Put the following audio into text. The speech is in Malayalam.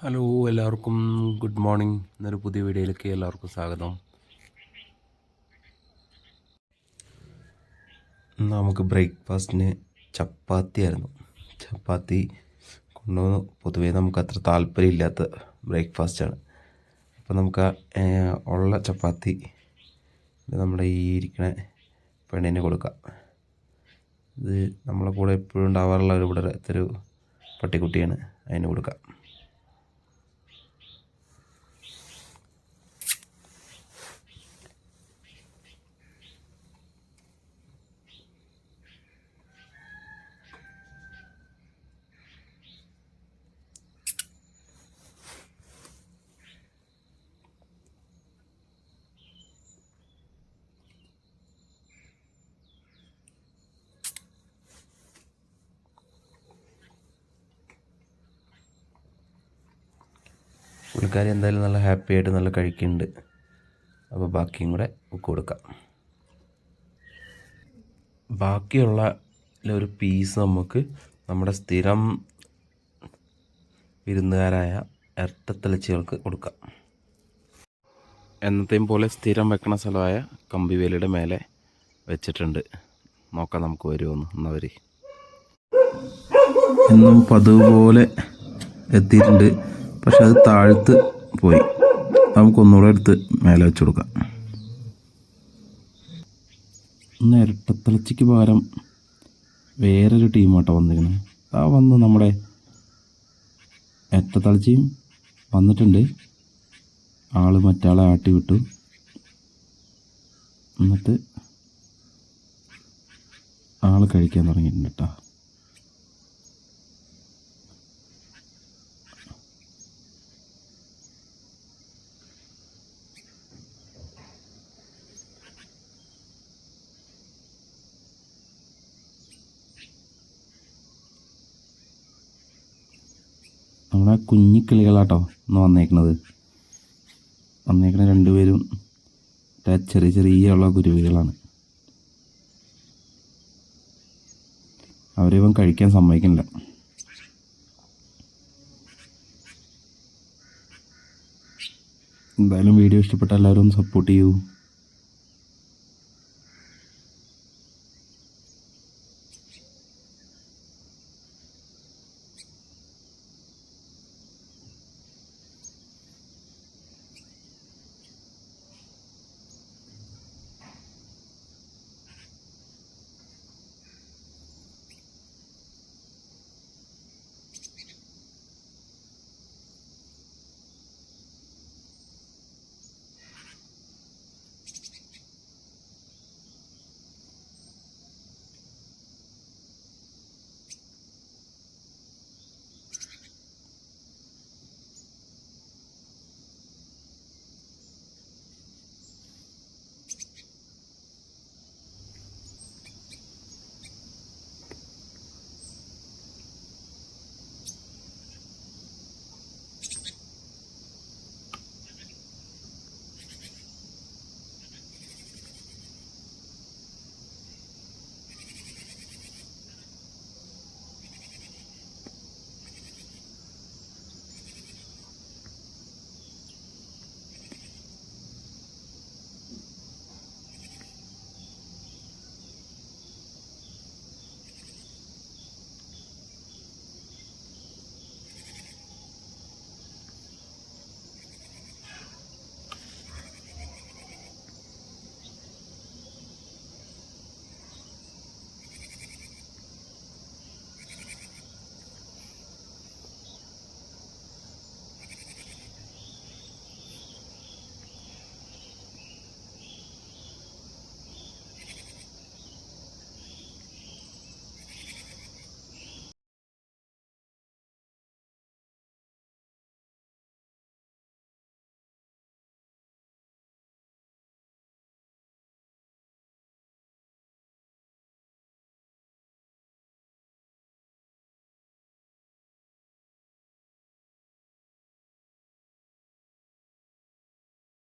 ഹലോ എല്ലാവർക്കും ഗുഡ് മോർണിംഗ്. എന്നൊരു പുതിയ വീഡിയോയിലേക്ക് എല്ലാവർക്കും സ്വാഗതം. നമുക്ക് ബ്രേക്ക്ഫാസ്റ്റിന് ചപ്പാത്തി ആയിരുന്നു. ചപ്പാത്തി കൊണ്ടുവന്ന്. പൊതുവേ നമുക്ക് അത്ര താല്പര്യമില്ലാത്ത ബ്രേക്ക്ഫാസ്റ്റാണ് അപ്പോൾ നമുക്ക് ഉള്ള ചപ്പാത്തി നമ്മുടെ ഈ ഇരിക്കണ പെണ്ണിന് കൊടുക്കാം. ഇത് നമ്മളെ കൂടെ എപ്പോഴും ഉണ്ടാവാറുള്ള ഒരു ഇവിടെ ഒരു പട്ടിക്കുട്ടിയാണ്. അതിന് കൊടുക്കാം. പുള്ളിക്കാരി എന്തായാലും നല്ല ഹാപ്പി ആയിട്ട് നല്ല കഴിക്കുന്നുണ്ട്. അപ്പോൾ ബാക്കിയും കൂടെ ഉക്ക് കൊടുക്കാം. ബാക്കിയുള്ള ഒരു പീസ് നമുക്ക് നമ്മുടെ സ്ഥിരം വിരുന്നുകാരായ ഇരട്ടത്തലച്ചികൾക്ക് കൊടുക്കാം. എന്നത്തെയും പോലെ സ്ഥിരം വെക്കണ സ്ഥലമായ കമ്പിവേലിയുടെ മേലെ വെച്ചിട്ടുണ്ട്. നോക്കാം നമുക്ക് വരുമെന്ന് എന്നവർ എന്നും പതിവ് പോലെ എത്തിയിട്ടുണ്ട്. പക്ഷെ അത് താഴ്ത്ത് പോയി. നമുക്കൊന്നുകൂടെ എടുത്ത് മേലെ വെച്ച് കൊടുക്കാം. ഇന്ന് ഇരട്ടത്തിളച്ചിക്ക് പകരം വേറൊരു ടീമാട്ടോ വന്നിരിക്കുന്നത് ആ വന്ന് നമ്മുടെ ഇരട്ടത്തളച്ചിയും വന്നിട്ടുണ്ട്. ആൾ മറ്റാളെ ആട്ടി വിട്ടു. എന്നിട്ട് ആൾ കഴിക്കാൻ തുടങ്ങിയിട്ടുണ്ട് കേട്ടോ നമ്മളെ കുഞ്ഞിക്കിളികളാട്ടോ ഇന്ന് വന്നേക്കണത്. വന്നേക്കണ രണ്ടുപേരും ചെറിയ ചെറിയ ഉള്ള കുരുവികളാണ്. അവരിവൻ കഴിക്കാൻ സമ്മതിക്കണില്ല എന്തായാലും വീഡിയോ ഇഷ്ടപ്പെട്ട എല്ലാവരും സപ്പോർട്ട് ചെയ്യൂ.